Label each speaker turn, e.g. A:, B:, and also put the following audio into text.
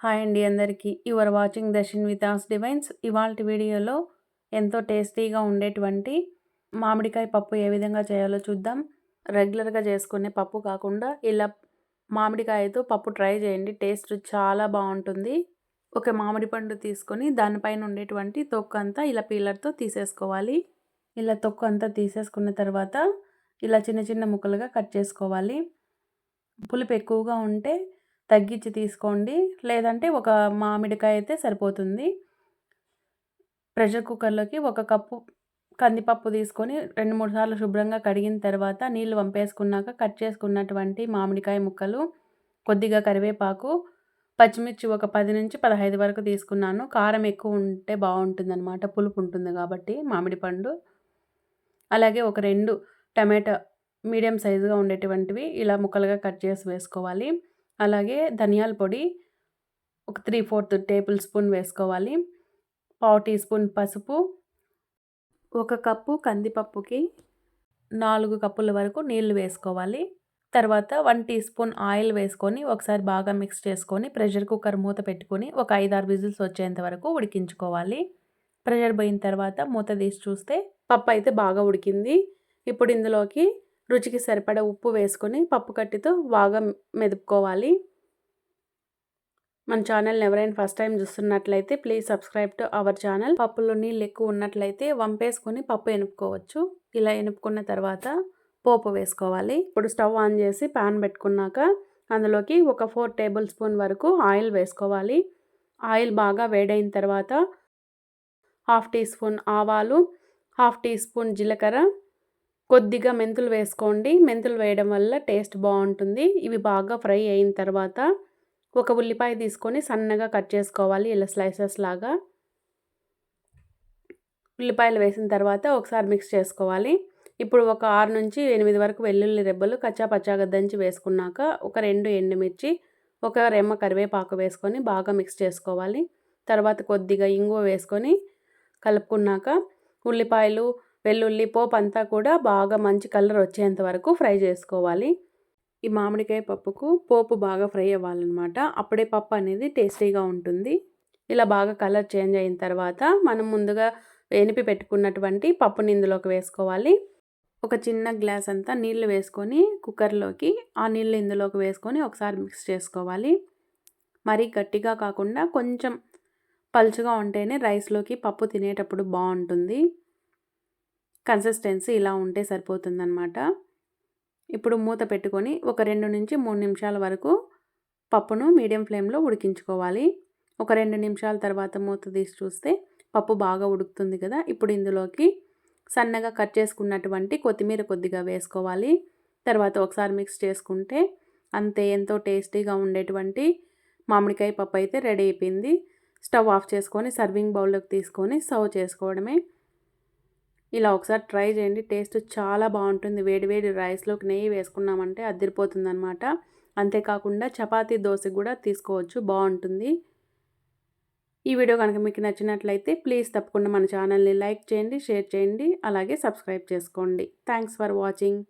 A: Hi అండి అందరికీ. Your watching Darshan with us divines. ఇవాళ వీడియోలో ఎంతో టేస్టీగా ఉండేటువంటి మామిడికాయ పప్పు ఏ విధంగా చేయాలో చూద్దాం. రెగ్యులర్గా చేసుకునే పప్పు కాకుండా ఇలా మామిడికాయతో పప్పు ట్రై చేయండి. టేస్ట్ చాలా బాగుంటుంది. ఒక మామిడి పండు తీసుకొని దానిపైన ఉండేటువంటి తొక్కు అంతా ఇలా పీలర్తో తీసేసుకోవాలి. ఇలా తొక్కు అంతా తీసేసుకున్న తర్వాత ఇలా చిన్న చిన్న ముక్కలుగా కట్ చేసుకోవాలి. పులుపు ఎక్కువగా ఉంటే తగ్గించి తీసుకోండి. లేదంటే ఒక మామిడికాయ అయితే సరిపోతుంది. ప్రెషర్ కుక్కర్లోకి ఒక కప్పు కందిపప్పు తీసుకొని రెండు మూడు సార్లు శుభ్రంగా కడిగిన తర్వాత నీళ్ళు వంపేసుకున్నాక కట్ చేసుకున్నటువంటి మామిడికాయ ముక్కలు కొద్దిగా కరివేపాకు పచ్చిమిర్చి ఒక పది నుంచి పదహైదు వరకు తీసుకున్నాను. కారం ఎక్కువ ఉంటే బాగుంటుందన్నమాట. పులుపు ఉంటుంది కాబట్టి మామిడి పండు. అలాగే ఒక రెండు టమాటా మీడియం సైజుగా ఉండేటువంటివి ఇలా ముక్కలుగా కట్ చేసి వేసుకోవాలి. అలాగే ధనియాల పొడి ఒక త్రీ ఫోర్త్ టేబుల్ స్పూన్ వేసుకోవాలి. పావు టీ స్పూన్ పసుపు ఒక కప్పు కందిపప్పుకి నాలుగు కప్పుల వరకు నీళ్ళు వేసుకోవాలి. తర్వాత వన్ టీ స్పూన్ ఆయిల్ వేసుకొని ఒకసారి బాగా మిక్స్ చేసుకొని ప్రెషర్ కుక్కర్ మూత పెట్టుకొని ఒక ఐదారు విజిల్స్ వచ్చేంత వరకు ఉడికించుకోవాలి. ప్రెషర్ పోయిన తర్వాత మూత తీసి చూస్తే పప్పు అయితే బాగా ఉడికింది. ఇప్పుడు ఇందులోకి రుచికి సరిపడ ఉప్పు వేసుకొని పప్పు కట్టితో బాగా మెదుపుకోవాలి. మన ఛానల్ని ఎవరైనా ఫస్ట్ టైం చూస్తున్నట్లయితే please subscribe to our channel. పప్పులో నీళ్ళు ఎక్కువ ఉన్నట్లయితే వంపేసుకొని పప్పు ఎనుపుకోవచ్చు. ఇలా ఎనుపుకున్న తర్వాత పోపు వేసుకోవాలి. ఇప్పుడు స్టవ్ ఆన్ చేసి పాన్ పెట్టుకున్నాక అందులోకి ఒక ఫోర్ టేబుల్ స్పూన్ వరకు ఆయిల్ వేసుకోవాలి. ఆయిల్ బాగా వేడైన తర్వాత హాఫ్ టీ స్పూన్ ఆవాలు హాఫ్ టీ స్పూన్ జీలకర్ర కొద్దిగా మెంతులు వేసుకోండి. మెంతులు వేయడం వల్ల టేస్ట్ బాగుంటుంది. ఇవి బాగా ఫ్రై అయిన తర్వాత ఒక ఉల్లిపాయ తీసుకొని సన్నగా కట్ చేసుకోవాలి. ఇలా స్లైసెస్ లాగా. ఉల్లిపాయలు వేసిన తర్వాత ఒకసారి మిక్స్ చేసుకోవాలి. ఇప్పుడు ఒక ఆరు నుంచి ఎనిమిది వరకు వెల్లుల్లి రెబ్బలు కచ్చా పచ్చాగా దంచి వేసుకున్నాక ఒక రెండు ఎండుమిర్చి ఒక రెమ్మ కరివేపాకు వేసుకొని బాగా మిక్స్ చేసుకోవాలి. తర్వాత కొద్దిగా ఇంగువ వేసుకొని కలుపుకున్నాక ఉల్లిపాయలు వెల్లుల్లి పోపు అంతా కూడా బాగా మంచి కలర్ వచ్చేంత వరకు ఫ్రై చేసుకోవాలి. ఈ మామిడికాయ పప్పుకు పోపు బాగా ఫ్రై అవ్వాలన్నమాట. అప్పుడే పప్పు అనేది టేస్టీగా ఉంటుంది. ఇలా బాగా కలర్ చేంజ్ అయిన తర్వాత మనం ముందుగా ఎనిపి పెట్టుకున్నటువంటి పప్పుని ఇందులోకి వేసుకోవాలి. ఒక చిన్న గ్లాస్ అంతా నీళ్ళు వేసుకొని కుక్కర్లోకి ఆ నీళ్ళు ఇందులోకి వేసుకొని ఒకసారి మిక్స్ చేసుకోవాలి. మరీ గట్టిగా కాకుండా కొంచెం పలుచుగా ఉంటేనే రైస్లోకి పప్పు తినేటప్పుడు బాగుంటుంది. కన్సిస్టెన్సీ ఇలా ఉంటే సరిపోతుందన్నమాట. ఇప్పుడు మూత పెట్టుకొని ఒక రెండు నుంచి మూడు నిమిషాల వరకు పప్పును మీడియం ఫ్లేమ్లో ఉడికించుకోవాలి. ఒక రెండు నిమిషాల తర్వాత మూత తీసి చూస్తే పప్పు బాగా ఉడుకుతుంది కదా! ఇప్పుడు ఇందులోకి సన్నగా కట్ చేసుకున్నటువంటి కొత్తిమీర కొద్దిగా వేసుకోవాలి. తర్వాత ఒకసారి మిక్స్ చేసుకుంటే అంతే ఎంతో టేస్టీగా ఉండేటువంటి మామిడికాయ పప్పు అయితే రెడీ అయిపోయింది. స్టవ్ ఆఫ్ చేసుకొని సర్వింగ్ బౌల్లోకి తీసుకొని సర్వ్ చేసుకోవడమే. ఇలా ఒకసారి ట్రై చేయండి. టేస్ట్ చాలా బాగుంటుంది. వేడివేడి రైస్లోకి నెయ్యి వేసుకున్నామంటే అద్దరిపోతుంది అనమాట అంతేకాకుండా చపాతీ దోశ కూడా తీసుకోవచ్చు. బాగుంటుంది. ఈ వీడియో కనుక మీకు నచ్చినట్లయితే ప్లీజ్ తప్పకుండా మన ఛానల్ని లైక్ చేయండి షేర్ చేయండి అలాగే సబ్స్క్రైబ్ చేసుకోండి. Thanks for watching.